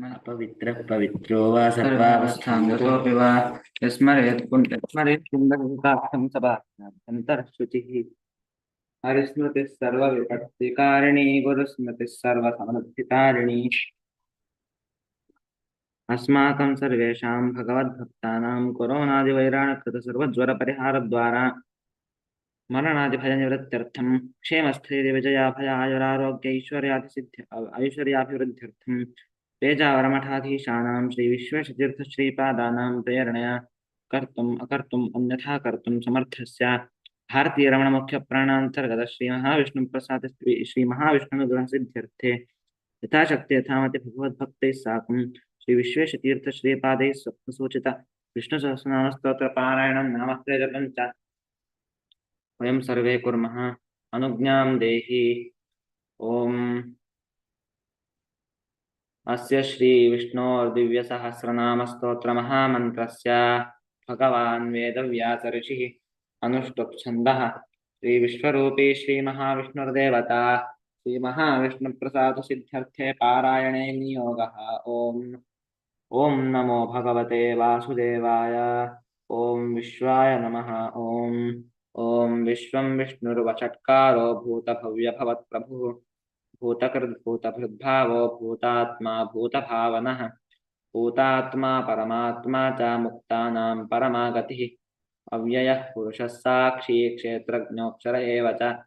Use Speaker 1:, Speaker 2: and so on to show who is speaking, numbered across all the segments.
Speaker 1: पवित्रः पवित्रो वा सर्वावस्थां गतोऽपि वा। यस्मरेत् पुण्- यस्मरेत् पुण्डरीकार्थं सभान्तरश्रुतिः हरिस्मृतिः गुरुस्मृतिः सर्वसमृद्धिकारिणी अस्माकं सर्वेषां भगवद्भक्तानां मरणादिभयनिवृत्त्यर्थं ऐश्वर्याभिवृद्ध्यर्थं। पेजावरमठाधीशानां श्रीविश्वेशतीर्थश्रीपादानां प्रेरणया कर्तुम् अकर्तुम् अन्यथा कर्तुं समर्थस्य। भारतीयरमणमुख्यप्राणान्तर्गत श्रीमहाविष्णुप्रसाद श्रीमहाविष्णुनुग्रहसिद्ध्यर्थे। यथाशक्ति यथामति भगवद्भक्तैः साकं श्रीविश्वेशतीर्थश्रीपादैः स्वप्नसूचित। विष्णुसहस्रनामस्तोत्रपारायणं नामस्ते जपं च। वयं सर्वे कुर्मः। अनुज्ञां देहि। ॐ अस्य श्रीविष्णोर्दिव्यसहस्रनामस्तोत्रमहामन्त्रस्य भगवान् वेदव्यासऋषिः अनुष्टुप्छन्दः। श्रीविश्वरूपी श्रीमहाविष्णुर्देवता। श्रीमहाविष्णुप्रसादसिद्ध्यर्थे पारायणे नियोगः। ॐ ॐ नमो भगवते वासुदेवाय। ॐ विश्वाय नमः। ॐ ॐ विश्वं विष्णुर्वषट्कारो भूतभव्यभवत्प्रभुः भूतकृद्भूतभृद्भावो भूतात्मा भूतभावनः। भूतात्मा परमात्मा च मुक्तानां परमागतिः। अव्ययः पुरुषः साक्षी क्षेत्रज्ञोऽक्षर एव च।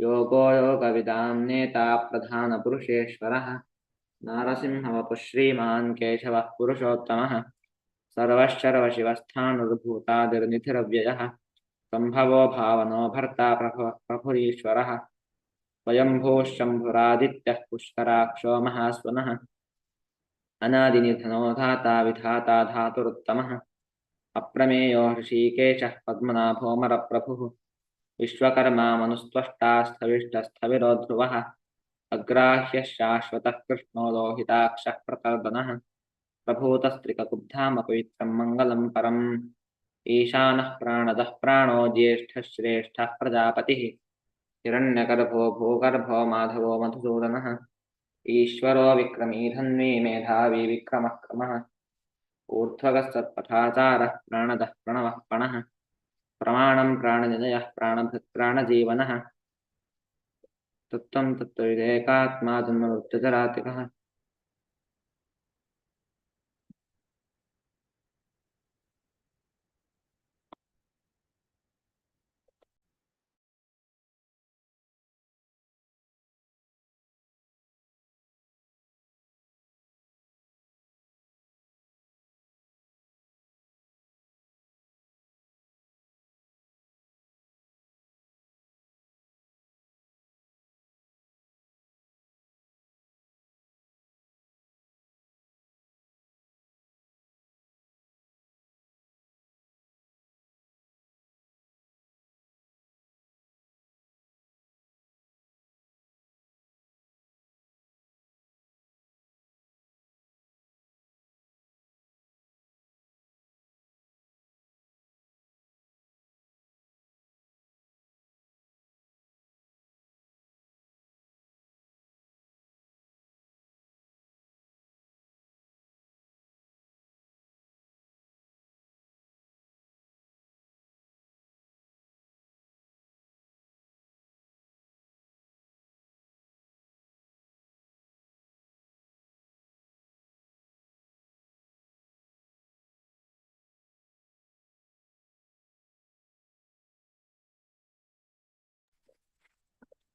Speaker 1: योगो योगविदां नेता प्रधानपुरुषेश्वरः। नारसिंहवपुः श्रीमान् केशवः पुरुषोत्तमः। सर्वश्चर्वशिवस्थाणुर्भूतादिर्निधिरव्ययः सम्भवो भावनो भर्ता प्रभु प्रभुरीश्वरः। स्वयम्भूः शम्भुरादित्यः पुष्कराक्षो महास्वनः। अनादिनिधनो धाता विधाता धातुरुत्तमः। अप्रमेयो हृषीकेशः पद्मनाभोमरप्रभुः विश्वकर्मा मनुस्त्वष्टा स्थविष्टस्थविरो ध्रुवः अग्राह्यः शाश्वतः कृष्णो लोहिताक्षः प्रतर्दनः प्रभूतस्त्रिककुब्धामपवित्रं मङ्गलं परम्। ईशानः प्राणदः प्राणो ज्येष्ठः श्रेष्ठः प्रजापतिः। हिरण्यगर्भो भूगर्भो माधवो मधुसूदनः ईश्वरो विक्रमी धन्वी मेधावी विक्रमः क्रमः ऊर्ध्वगस्तत्पथाचारः प्राणदः प्रणवः पणः। प्रमाणं प्राणभृत् प्राणजीवनः तत्त्वं तत्त्वविदेकात्मा जन्ममृत्युजरातिकः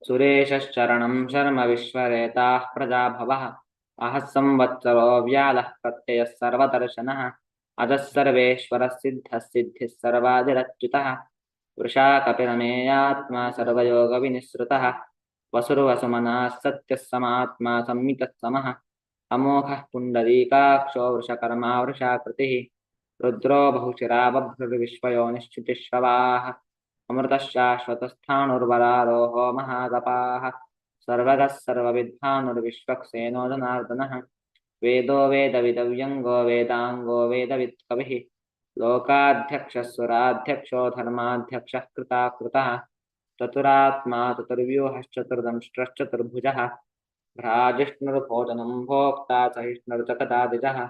Speaker 1: सुरेशश्चरणं शर्म विश्वरेताः प्रजाभवः। अहः संवत्सरो व्यालः प्रत्ययः सर्वदर्शनः। अजः सिद्धः सिद्धिः सर्वादिरच्युतः वृषा कपिलमेयात्मा सर्वयोगविनिःसृतः। वसुर्वसुमनः सत्यः समात्मा संमितः समः। अमोघः पुण्डरीकाक्षो वृषकर्मा वृषाकृतिः। रुद्रो बहुशिरा बभ्रुर्विश्वयोनिश्चितिश्रवाः अमृतः शाश्वतस्थाणुर्वरारोहो महातपाः। सर्वगः सर्वविद्वानुर्विश्वक्सेनो जनार्दनः वेदो वेदविदव्यङ्गो वेदाङ्गो वेदवित्कविः। लोकाध्यक्षः सुराध्यक्षो धर्माध्यक्षः कृताकृतः। चतुरात्मा चतुर्व्यूहश्चतुर्दंष्ट्रश्चतुर्भुजः। भ्राजिष्णुर्भोजनं भोक्ता सहिष्णुर्जगदादिजः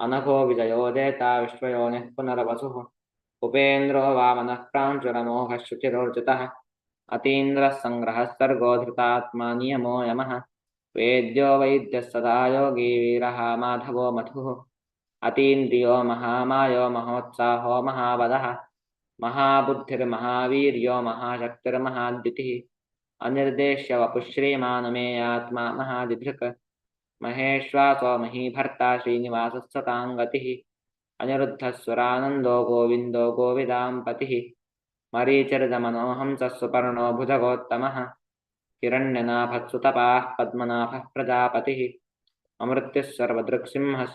Speaker 1: अनघो विजयो देता विश्वयोनिः पुनर्वसुः। उपेन्द्रो वामनः प्राञ्चुरमोहः शुचिरोर्जितः अतीन्द्रः सङ्ग्रहः सर्गो धृतात्मा नियमो यमः। वेद्यो वैद्यः सदा योगी वीरः माधवो मधुः। अतीन्द्रियो महामायो महोत्साहो महाबलः। महाबुद्धिर्महावीर्यो महाशक्तिर्महाद्युतिः। अनिर्देश्य वपुश्रीमानमेयात्मा महादिधृक् महेश्वासो महीभर्ता श्रीनिवासः सताङ्गतिः अनिरुद्धस्वरानन्दो गोविन्दो गोविदाम्पतिः मरीचरिदमनोहंसः सुपर्णो भुजगोत्तमः हिरण्यनाभत्सुतपाः पद्मनाभः प्रजापतिः अमृत्युः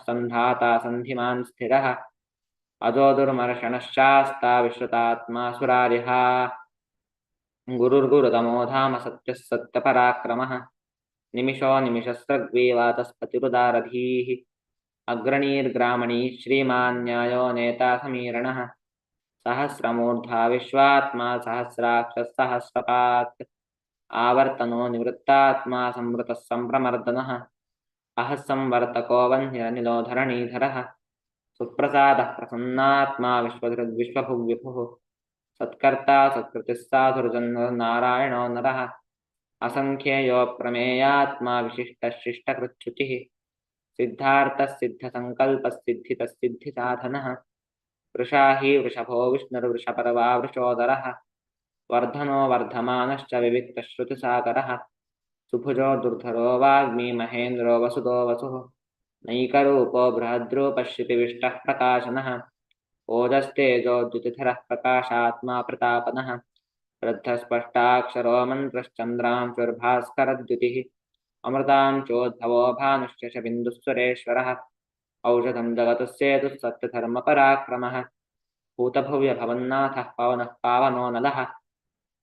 Speaker 1: सन्धाता सन्धिमान् स्थिरः अजोदुर्मर्षणश्चास्ता विश्रुतात्मा सुरारिः गुरुर्गुरुतमो धाम सत्यः सत्यपराक्रमः निमिषो निमिषस्रग्वीवातस्पतिरुदारधीः अग्रणीर्ग्रामणी श्रीमान्यायो नेता समीरणः सहस्रमूर्धा विश्वात्मा सहस्राक्षः सहस्रपात् आवर्तनो निवृत्तात्मा संवृतः सम्प्रमर्दनः अहः संवर्तको सुप्रसादः प्रसन्नात्मा विश्वधृग्विश्वभुग्विभुः सत्कर्ता, सत्कृतिः साधुर्जन्मनारायणो नरः। असङ्ख्येयो प्रमेयात्मा विशिष्टशिष्टकृच्छुचिः सिद्धार्थसिद्धसङ्कल्पसिद्धितसिद्धिसाधनः। वृषा हि वृषभो विष्णुर्वृषपर्वा वृषोदरः। वर्धनो वर्धमानश्च विविक्तश्रुतिसागरः। सुभुजो दुर्धरो वाग्मी महेन्द्रो वसुदो वसुः। नैकरूपो बृहद्रूपश्रुतिविष्टः प्रकाशनः। ओजस्तेजोद्युतिधरः प्रकाशात्मा प्रतापनः। वृद्धस्पष्टाक्षरो मन्त्रश्चन्द्रांशुर्भास्करद्युतिः अमृतां चोद्भवो भानुश्च च बिन्दुस्वरेश्वरः। औषधं जगतस्येतुः सत्यधर्मपराक्रमः। भूतभव्यभवन्नाथः पवनः पावनो नलः।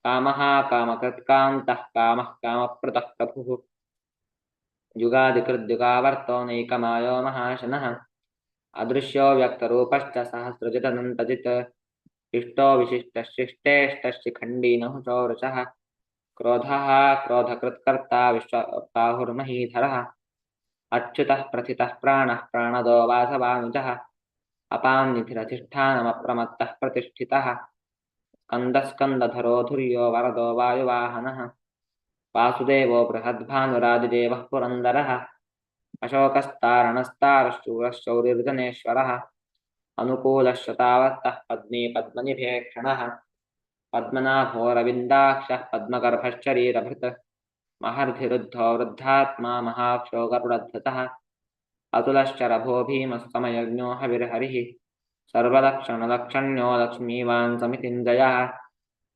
Speaker 1: कामः कामकृत्कान्तः कामः कामप्रदः प्रभुः। युगादिकृद्युगावर्तो नैकमायो महाशनः। अदृश्यो व्यक्तरूपश्च सहस्रजितनन्तजित्। इष्टो विशिष्टशिष्टेष्टशिखण्डी नहुषोरुषः क्रोधः क्रोधकृत्कर्ता विश्वबाहुर्महीधरः अच्युतः प्रथितः प्राणः प्राणदो वासवानुजः। अपान्निधिरधिष्ठानमप्रमत्तः प्रतिष्ठितः। स्कन्दस्कन्दधरो धुर्यो वरदो वायुवाहनः। वासुदेवो बृहद्भानुरादिदेवः पुरन्दरः। अशोकस्तारणस्तारश्चूरश्चौरिर्जनेश्वरः अनुकूलश्च पद्मी पद्मनिभेक्षणः। पद्मनाभोरविन्दाक्षः पद्मगर्भश्चरीरभृत् महर्धिरुद्धो वृद्धात्मा महाक्षो गरुडध्वतः अतुलश्चरभो भीमस्तमयज्ञो हविर्हरिः सर्वलक्षणलक्षण्यो लक्ष्मीवान् समितिञ्जयः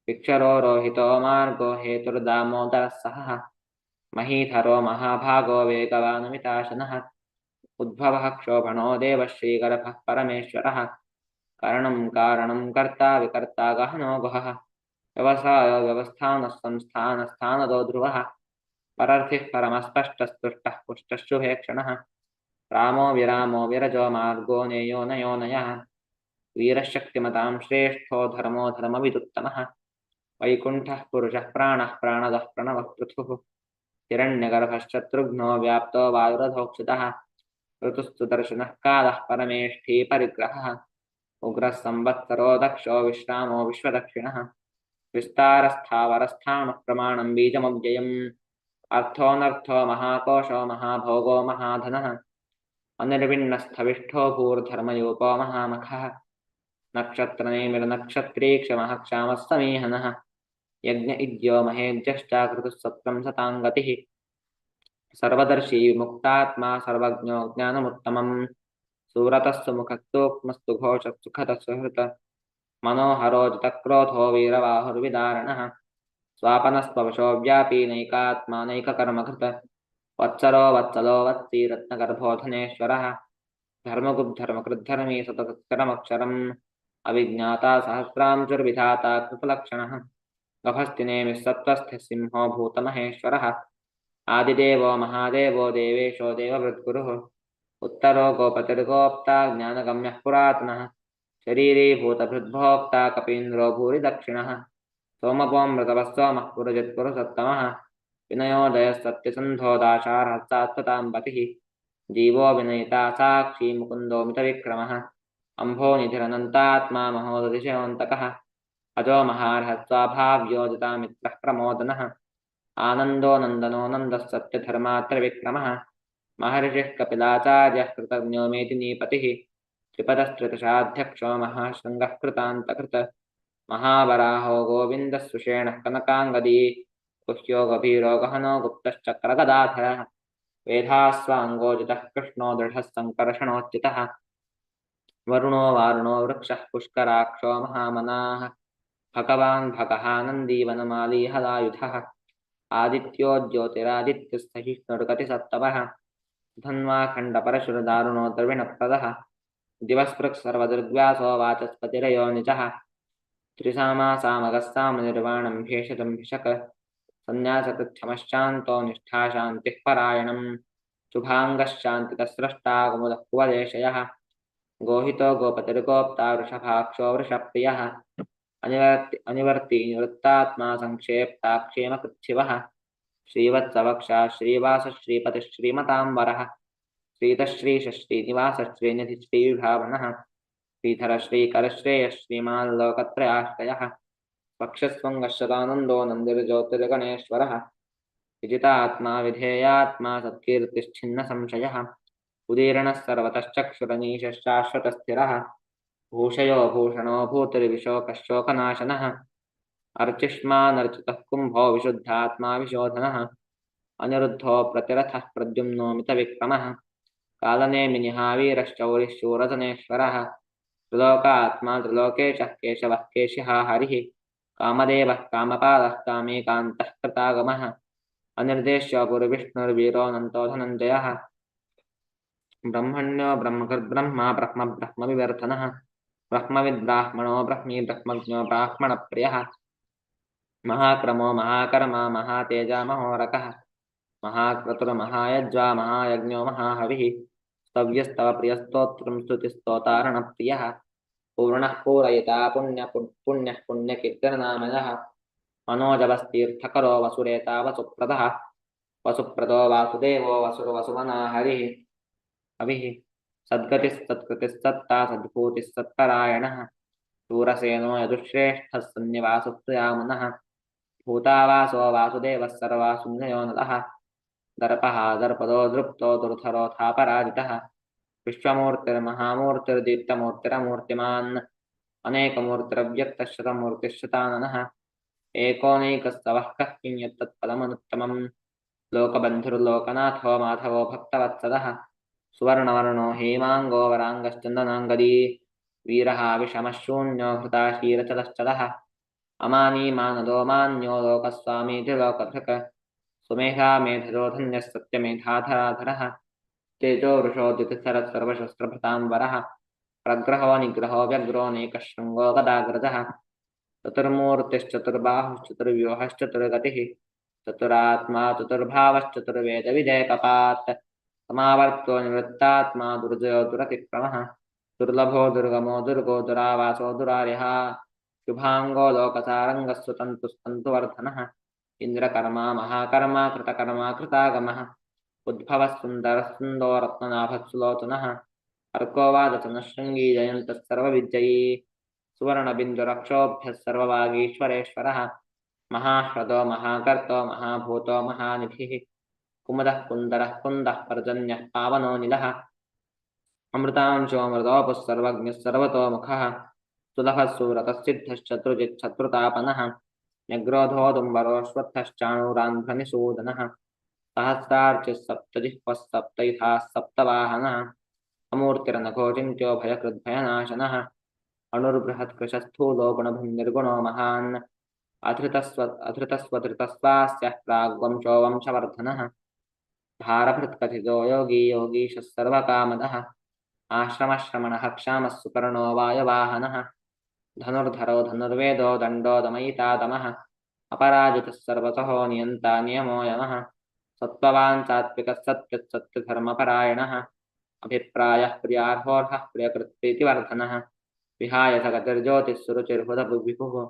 Speaker 1: विक्षरो रोहितो मार्गो हेतुर्दामोदरः महीधरो महाभागो वेगवानमिताशनः उद्भवः क्षोभणो देवः श्रीगर्भः परमेश्वरः करणं कारणं कर्ता विकर्ता गहनो गुहः। व्यवसायो व्यवस्थानः संस्थानस्थानदो ध्रुवः। परर्थिः परमस्पष्टस्तुष्टः पुष्टशुभेक्षणः रामो विरामो विरजो मार्गो नेयो नयो नयः। वीरशक्तिमतां श्रेष्ठो धर्मो धर्मविदुत्तमः। वैकुण्ठः पुरुषः प्राणः प्राणदः प्रणवः पृथुः। हिरण्यगर्भश्चतृघ्नो व्याप्तो वायुरधोक्षितः। ऋतुस्तु दर्शनः कालः परमेष्ठी परिग्रहः। उग्रः संवत्सरो दक्षो विश्रामो विश्वदक्षिणः। विस्तारस्थावरस्थाणुः प्रमाणं बीजमव्ययम् अर्थोऽनर्थो महाकोशो महाभोगो महाधनः। अनिर्विण्णस्थविष्ठो भूर्धर्मयूपो महामखः। नक्षत्रनेमिर्नक्षत्रीक्षमः क्षामः समीहनः। यज्ञ इद्यो महेज्यश्चाकृतुः सत्रं सताङ्गतिः। सर्वदर्शी विमुक्तात्मा सर्वज्ञो ज्ञानमुत्तमम्। सुव्रतस्तु मुखस्तूक्ष्मस्तु घोषः सुहृत मनोहरो जितक्रोधो वीरबाहुर्विदारणः। स्वापनस्त्ववशो व्यापी नैकात्मानैककर्मकृत वत्सरो वत्सलो वत्सी रत्नगर्भोधनेश्वरः धर्मगुब्धर्मकृद्धर्मी सततत्करमक्षरम् अविज्ञाता सहस्रांशुर्विधाता कृतलक्षणः गभस्तिनेमिः सत्त्वस्थः सिंहो भूतमहेश्वरः। आदिदेवो महादेवो देवेशो देववृद्गुरुः। उत्तरो गोपतिर्गोप्ता ज्ञानगम्यः पुरातनः। शरीरीभूतभृद्भोक्ता कपीन्द्रो भूरिदक्षिणः सोमपोऽमृतवः सोमः पुरजित्पुरुषोत्तमः विनयोदय सत्यसन्धोदाशार्हस्तात्मतां पतिः जीवो विनयिता साक्षी मुकुन्दो मितविक्रमः। अम्भो निधिरनन्तात्मा महोदधिशयोऽन्तकः। अजो महार्हस्वाभाव्योदिता मित्रः प्रमोदनः। आनन्दो नन्दनो नन्दः सत्यधर्मात्रविक्रमः। महर्षिः कपिलाचार्यः कृतज्ञो मेदिनीपतिः। त्रिपदस्त्रितशाध्यक्षो महाशृङ्गः कृतान्तकृत। महावराहो गोविन्दः सुषेणः कनकाङ्गदी। गुह्यो गभीरो गहनो गुप्तश्चक्रगदाधरः। वेधास्वाङ्गोजितः कृष्णो दृढः सङ्कर्षणोच्युतः वरुणो वारुणो वृक्षः पुष्कराक्षो महामनाः। भगवान् भगः नन्दीवनमाली हलायुधः आदित्यो ज्योतिरादित्यस्तहिष्णुर्गतिसत्तवः धन्वाखण्डपरशुरदारुणो द्रविणप्रदः दिवस्पृक् सर्वदुर्व्यासो वाचस्पतिरयो निजः त्रिसामा सामगः सामनिर्वाणं भेषजं भिषक। सन्न्यासकृच्छमश्चान्तो निष्ठा शान्तिः परायणं शुभाङ्गश्चान्तितस्रष्टा कुमुदः कुवदेशयः। गोहितो गोपतिर्गोप्ता वृषभाक्षो वृषप्रियः। अनिवर्ति अनिवर्ति निवृत्तात्मा संक्षेप्ता क्षेमकृच्छिवः। శ్రీవత్సవక్ష శ్రీవాస శ్రీపతి శ్రీమతాంబర శ్రీతశ్రీష శ్రీనివాస శ్రేణ్యధి శ్రీభావన శ్రీధర శ్రీకరశ్రేయ శ్రీమాల్లోకత్రయాశ్రయ పక్షస్వంగశ్రదానందో నందిర్జ్యోతిర్గణేశ్వర విజితాత్మా విధేయాత్మా సత్కీర్తిశ్చిన్న సంశయ ఉదీర్ణ సర్వతశ్చక్షురనీశాశ్వతస్థిర భూషయో భూషణో భూతిర్విశోకశోకనాశన अर्चिष्मानर्चितः कुम्भो विशुद्धात्मा विशोधनः अनिरुद्धो प्रतिरथः प्रद्युम्नो मितविक्रमः कालनेमिनिहावीरश्चौरिः शूरधनेश्वरः त्रिलोकात्मा त्रिलोकेशः केशवः केशिः हरिः। कामदेवः कामपालः कामेकान्तः कृतागमः। अनिर्देश्यो गुरुविष्णुर्वीरोऽनन्तो धनञ्जयः ब्रह्मण्यो ब्रह्मकृद्ब्रह्मा ब्रह्म ब्रह्मविवर्धनः। ब्रह्मविद्ब्राह्मणो ब्रह्मी ब्रह्मज्ञो ब्राह्मणप्रियः। महाक्रमो महाकर्मा महातेजा महोरकः महाक्रतुर्महायज्वा महायज्ञो महाहविः। स्तव्यस्तव प्रियस्तोत्रं स्तुतिस्तोतारणप्रियः पूर्णः पूरयिता पुण्य पुण्यः पुण्यकीर्तिर्नामयः मनोजवस्तीर्थकरो वसुरेता वसुप्रदः वसुप्रदो वासुदेवो वसुर्वसुमना हरिः हविः। सद्गतिस्तत्कृतिस्तत्ता सद्भूतिः सत्परायणः शूरसेनो यदुश्रेष्ठः सन्निवासप्रियामुनः। भूतावासो वासुदेवः सर्वासुन्नयो नलः दर्पः दर्पदो दृप्तो दुर्धरोऽथापराजितः विश्वमूर्तिर्महामूर्तिर्दीप्तमूर्तिरमूर्तिमान्। अनेकमूर्तिरव्यक्तशतमूर्तिश्शताननः। एकोनैकस्तवः कः किं यत्तत्पदमनुत्तमम् लोकबन्धुर्लोकनाथो माधवो भक्तवत्सलः। सुवर्णवर्णो हेमाङ्गो वराङ्गश्चन्दनाङ्गदी। वीरः विषमः शून्यो हृता क्षीरचलश्चलः अमानी मानदो मान्यो लोकस्वामीति लोकधृक् सुमेधा मेधजो धन्यः तेजो वृषोदितिसरः सर्वशस्त्रभृतां वरः। प्रग्रहो निग्रहो व्यग्रो नेकशृङ्गो गदाग्रजः। चतुर्मूर्तिश्चतुर्बाहुश्चतुर्व्यूहश्चतुर्गतिः। चतुरात्मा चतुर्भावश्चतुर्वेदविजयकपात् समावर्तो निवृत्तात्मा दुर्जयो दुरतिक्रमः। दुर्लभो दुर्गमो दुर्गो दुरावासो दुरार्यः। शुभाङ्गो लोकसारङ्गः सुतन्तुस्तन्तुवर्धनः इन्द्रकर्मा महाकर्मा कृतकर्मा कृतागमः। उद्भवः सुन्दरः सुन्दो रत्ननाभः सुलोचनः अर्को वादचनशृङ्गी जयन्तः सर्वविजयी। सुवर्णबिन्दुरक्षोभ्यः सर्ववागीश्वरेश्वरः महाह्रदो महाकर्तो महाभूतो महानिधिः। कुमुदः कुन्दरः कुन्दः पर्जन्यः पावनो निलः। अमृतांशोऽमृतोपुः सर्वज्ञः सर्वतोमुखः सुलभः सुव्रतश्चिद्धश्चतुर्जिच्छत्रुतापनः न्यग्रोधोदुम्बरोऽश्वत्थश्चाणूरान्ध्रनिषूदनः सहस्रार्चिः सप्तजिह्वः सप्तैथाः सप्तवाहनः अमूर्तिरनघोचिन्त्यो भयकृद्भयनाशनः अणुर्बृहत्कृशस्थूलो गुणभुन्निर्गुणो महान् अधृतस्व, अधृतस्वधृतस्वास्यः प्राग्वंशो वंशवर्धनः भारभृत्कथितो योगी योगीशः सर्वकामदः, आश्रमश्रमणः क्षामः सुपर्णो वायवाहनः। धनुर्धरो धनुर्वेदो दण्डो दमयिता दमः। अपराजितः सर्वतहो नियन्ता नियमो यमः। सत्त्ववान् सात्विकः सत्यः सत्यधर्मपरायणः अभिप्रायः प्रियार्होर्हः प्रियकृत्प्रीतिवर्धनः। विहाय सगतिर्ज्योतिः सुरुचिर्हुदविभुः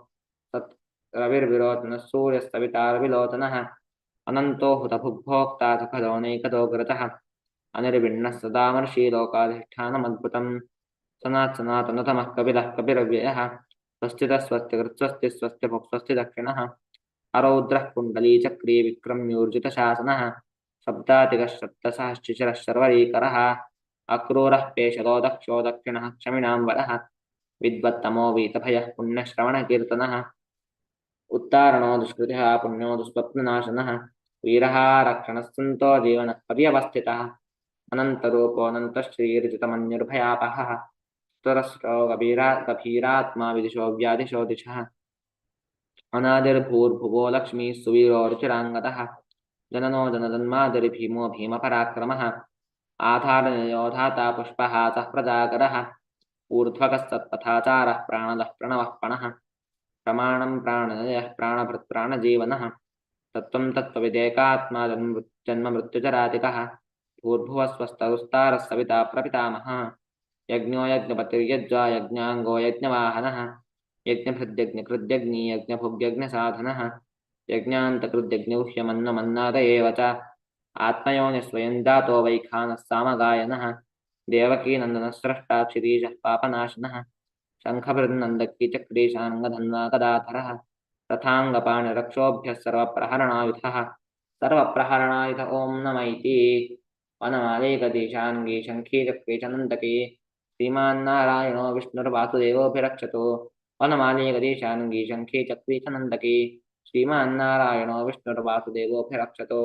Speaker 1: सत् रविर्विरोचनः सूर्यस्तवितारविलोचनः। अनन्तो हुतभुग्भोक्ता सुखदोनैकतो गुरतः अनिर्विण्णः सदामर्षि लोकाधिष्ठानमद्भुतं सनात्सनातनतमः कपिलः कपिरव्ययः स्वस्थ स्वस्त्यभुक्स्वस्ति दक्षिणः अरौद्रः कुण्डली चक्री विक्रम्योर्जितशासनः, शब्दातिकः शब्दसहश्चिशिरः शर्वरीकरः, अक्रूरः पेशदो दक्षो दक्षिण क्षमिणाबर वरः विद्वत्तमो वीतभय पुण्यश्रवणकीर्तन, उत्तारणो दुष्कृत पुण्यो दुस्वप्ननाशनः वीरः रक्षणस्सन्तो जीवनः पर्यवस्थितः मनुर्भयापह चतुरस्रो गभीरा गभीरात्मा विदिशो व्याधिशो दिशः अनादिर्भूर्भुवो लक्ष्मीः सुवीरोरुचिराङ्गतः जननो जनजन्मादिर् भीमो भीमपराक्रमः। आधारनियोधाता पुष्पहासः प्रजाकरः ऊर्ध्वकः सत्पथाचारः प्राणदः प्रणवः पणः। प्रमाणं प्राणनयः प्राणभृत् प्राणजीवनः। तत्त्वं तत्त्वविदेकात्मा जन्म जन्ममृत्युचरातिकः भूर्भुवः स्वस्तरुस्तारः सविता प्रपितामहः। यज्ञो यज्ञपतिर्यज्वा यज्ञाङ्गो यज्ञवाहनः यज्ञभृद्यज्ञकृद्यग्नि यज्ञभुग्यज्ञसाधनः यज्ञान्तकृद्यज्ञौह्यमन्नमन्नाद एव च। आत्मयोनिस्वयं जातो वैखानः सामगायनः देवकीनन्दनः स्रष्टा क्षितीशः पापनाशनः शङ्खभृन्नन्दकी चक्रीशाङ्गधन्वाकदाधरः रथाङ्गपाणिरक्षोभ्यः सर्वप्रहरणायुधः। सर्वप्रहरणायुध ॐ शङ्खी चक्रे च नन्दके श्रीमान्नारायणो विष्णुर्वासुदेवोऽभिरक्षतो विष्णुर्वासुदेवोऽभिरक्षतु वनमालिगदीशाङ्गी शङ्खे चक्वीथनन्दकी श्रीमान्नारायणो विष्णुर्वासुदेवोऽभिरक्षतो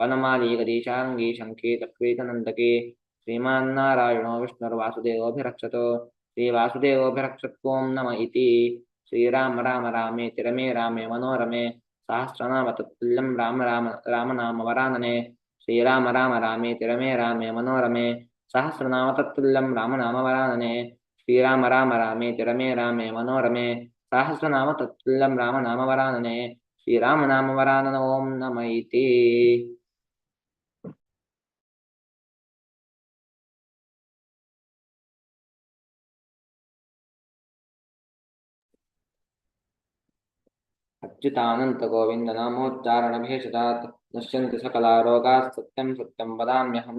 Speaker 1: वनमाली वनमालिगदीशाङ्गी शङ्खे चक्रीथनन्दकी श्रीमान्नारायणो विष्णुर्वासुदेवोऽभिरक्षतो श्रीवासुदेवोऽभिरक्षत्वं नम इति। श्रीराम राम रामे तिरमे रामे मनोरमे सहस्रनामतुल्यं राम रामनाम वरानने। श्रीराम राम रामे तिरमे रामे मनोरमे సహస్రనామతత్తుల్లం రామనామవరాననే. శ్రీరామ రామ రామే తిరమే రామే మనోరమే. సహస్రనామ తత్తుల్లం రామ నామవరాననే శ్రీరామ నామవరానన ఓం నమైతి అచ్యుతానంత గోవింద నామోచ్చారణ భేషజాత్ నశ్యంతి సకలా రోగా సత్యం సత్యం వదామ్యహం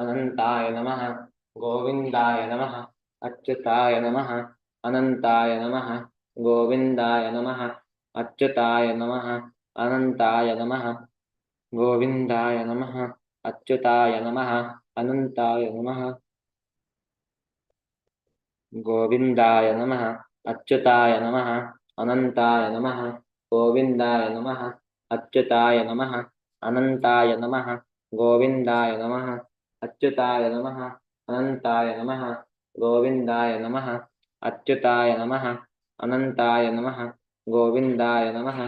Speaker 1: अनन्ताय नमः। गोविन्दाय नमः। अच्युताय नमः। अनन्ताय नमः। गोविन्दाय नमः। अच्युताय नमः। अनन्ताय नमः। गोविन्दाय नमः। अच्युताय नमः। अनन्ताय नमः। गोविन्दाय नमः। अच्युताय नमः। अनन्ताय नमः। गोविन्दाय नमः। अच्युताय नमः। अनन्ताय नमः। गोविन्दाय नमः। अच्युताय नमः। अनन्ताय नमः। गोविन्दाय नमः। अच्युताय नमः। अनन्ताय नमः। गोविन्दाय नमः।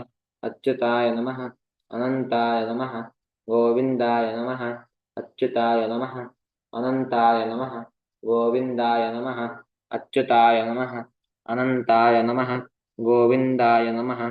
Speaker 1: अच्युताय नमः। अनन्ताय नमः। गोविन्दाय नमः। अच्युताय नमः। अनन्ताय नमः। गोविन्दाय नमः। अच्युताय नमः। अनन्ताय नमः। गोविन्दाय नमः।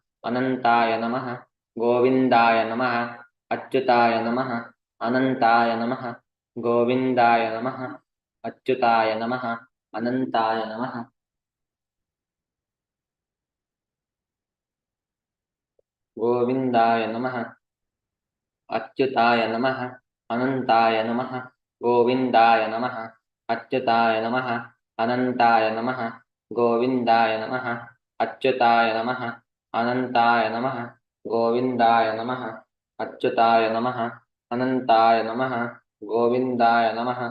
Speaker 1: अनन्ताय नमः। गोविन्दाय नमः। अच्युताय नमः। अनन्ताय नमः। गोविन्दाय नमः। अच्युताय नमः। अनन्ताय नमः। गोविन्दाय नमः। अच्युताय नमः। अनन्ताय नमः। गोविन्दाय नमः। अच्युताय नमः। अनन्ताय नमः। गोविन्दाय नमः। अच्युताय नमः। अनन्ताय नमः। गोविन्दाय नमः। अच्युताय नमः। अनन्ताय नमः। गोविन्दाय नमः।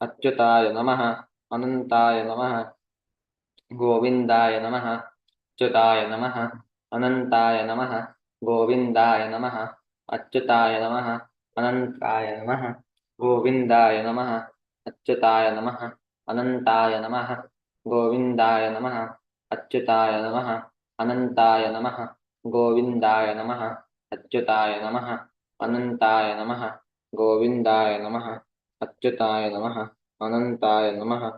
Speaker 1: अच्युताय नमः। अनन्ताय नमः। गोविन्दाय नमः। अच्युताय नमः। अनन्ताय नमः। गोविन्दाय नमः। अच्युताय नमः। अनन्ताय नमः। गोविन्दाय नमः। अच्युताय नमः। अनन्ताय नमः। गोविन्दाय नमः। अच्युताय नमः। अनन्ताय नमः। गोविन्दाय नमः। अच्युताय नमः। अनन्ताय नमः। गोविन्दाय नमः। अच्युताय नमः। अनन्ताय नमः।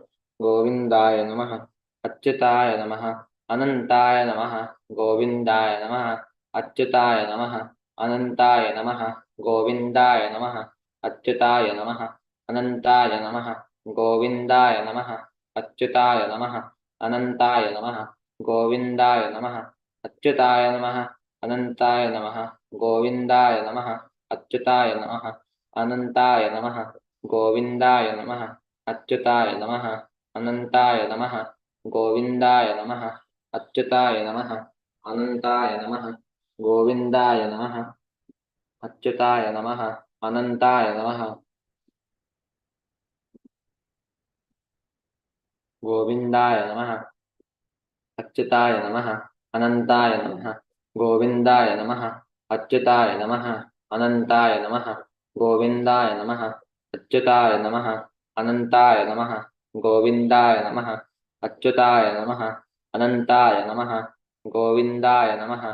Speaker 1: गोविन्दाय नमः। अच्युताय नमः। अनन्ताय नमः। गोविन्दाय नमः। अच्युताय नमः। अनन्ताय नमः। गोविन्दाय नमः। अच्युताय नमः। अनन्ताय नमः। गोविन्दाय नमः। अच्युताय नमः। अनन्ताय नमः। गोविन्दाय नमः। अच्युताय नमः। अनन्ताय नमः। गोविन्दाय नमः। अच्युताय नमः। अनन्ताय नमः। गोविन्दाय नमः। अच्युताय नमः। अनन्ताय नमः। गोविन्दाय नमः। अच्युताय नमः। अनन्ताय नमः। गोविन्दाय नमः। अच्युताय नमः। अनन्ताय नमः। गोविन्दाय नमः। अच्युताय नमः। अनन्ताय नमः। गोविन्दाय नमः। अच्युताय नमः। अनन्ताय नमः। गोविन्दाय नमः। अच्युताय नमः। अनन्ताय नमः। गोविन्दाय नमः। अच्युताय नमः। अनन्ताय नमः। गोविन्दाय नमः।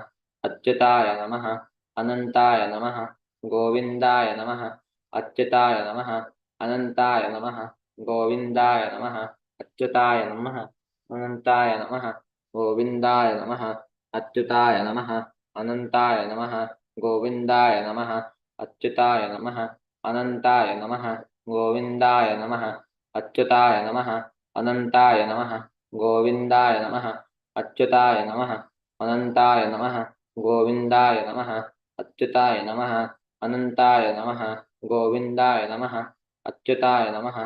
Speaker 1: अच्युताय नमः। अनन्ताय नमः। गोविन्दाय नमः। अच्युताय नमः। अनन्ताय नमः। गोविन्दाय नमः। अच्युताय नमः। अनन्ताय नमः। गोविन्दाय नमः। अच्युताय नमः। अनन्ताय नमः। गोविन्दाय नमः। अच्युताय नमः। अनन्ताय नमः। गोविन्दाय नमः। अच्युताय नमः। अनन्ताय नमः। गोविन्दाय नमः। अच्युताय नमः। अनन्ताय नमः। गोविन्दाय नमः। अच्युताय नमः। अनन्ताय नमः। गोविन्दाय नमः। अच्युताय नमः।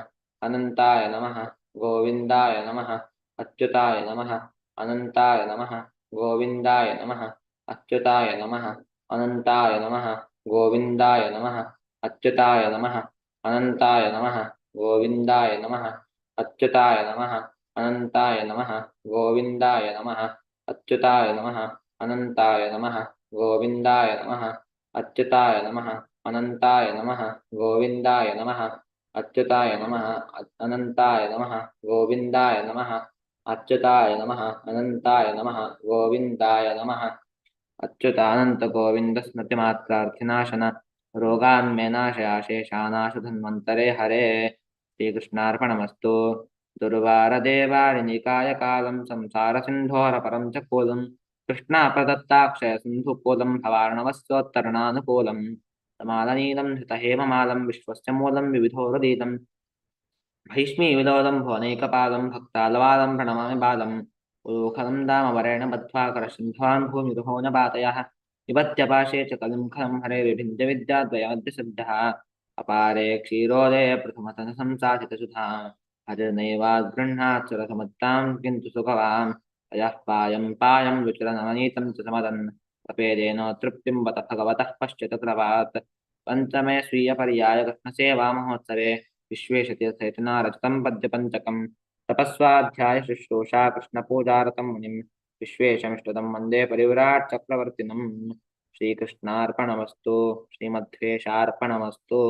Speaker 1: अनन्ताय नमः। गोविन्दाय नमः। अच्युताय नमः। अनन्ताय नमः। गोविन्दाय नमः। अच्युताय नमः। अनन्ताय नमः। गोविन्दाय नमः। अच्युताय नमः। अनन्ताय नमः। गोविन्दाय नमः। अच्युताय नमः। अनन्ताय नमः। गोविन्दाय नमः। अच्युताय नमः। अनन्ताय नमः। गोविन्दाय नमः। अच्युताय नमः। अनन्ताय नमः। गोविन्दाय नमः। अच्युताय नमः। अनन्ताय नमः। गोविन्दाय नमः। अच्युताय नमः अनन्ताय नमः गोविन्दाय नमः अच्युतानन्तगोविन्दस्मृतिमात्रार्थिनाशन रोगान्मेनाशयाशेषानाशधन्वन्तरे हरे श्रीकृष्णार्पणमस्तु दुर्वारदेवारिनिकायकालं संसारसिन्धोरपरं च कूलं कृष्णाप्रदत्ताक्षयसिन्धुकूलं भवार्णवस्योत्तरणानुकूलं समालनीलं हृतहेममालं विश्वस्य मूलं विविधोरदीतं भैष्मीविलोलं भुवनैकपालं भक्तालवालं प्रणमामि बालम्। उलूखलं दामवरेण बद्ध्वा करसिन्ध्वान् भूमिरुहो न पातयः। निपत्यपाशे च कलिं खलं हरे विभिन्नविद्याद्वयमद्यसिद्धः अपारे क्षीरोदे प्रथमतः संसाधितसुधा हरिर्नैवाद्गृह्णात् सुरसमुत्तां किन्तु सुखवाम् अयः पायं पायं रुचिरनवनीतं च समदन्। तपेदेन तृप्तिं बत भगवतः कृष्णसेवामहोत्सवे विश्वेशतीर्थेतुना रचितं पद्यपञ्चकं तपस्वाध्याय शुश्रूषा कृष्णपूजारतं मुनिं विश्वेशमिष्टदं वन्दे परिविराट् चक्रवर्तिनं श्रीकृष्णार्पणमस्तु श्रीमध्वेशार्पणमस्तु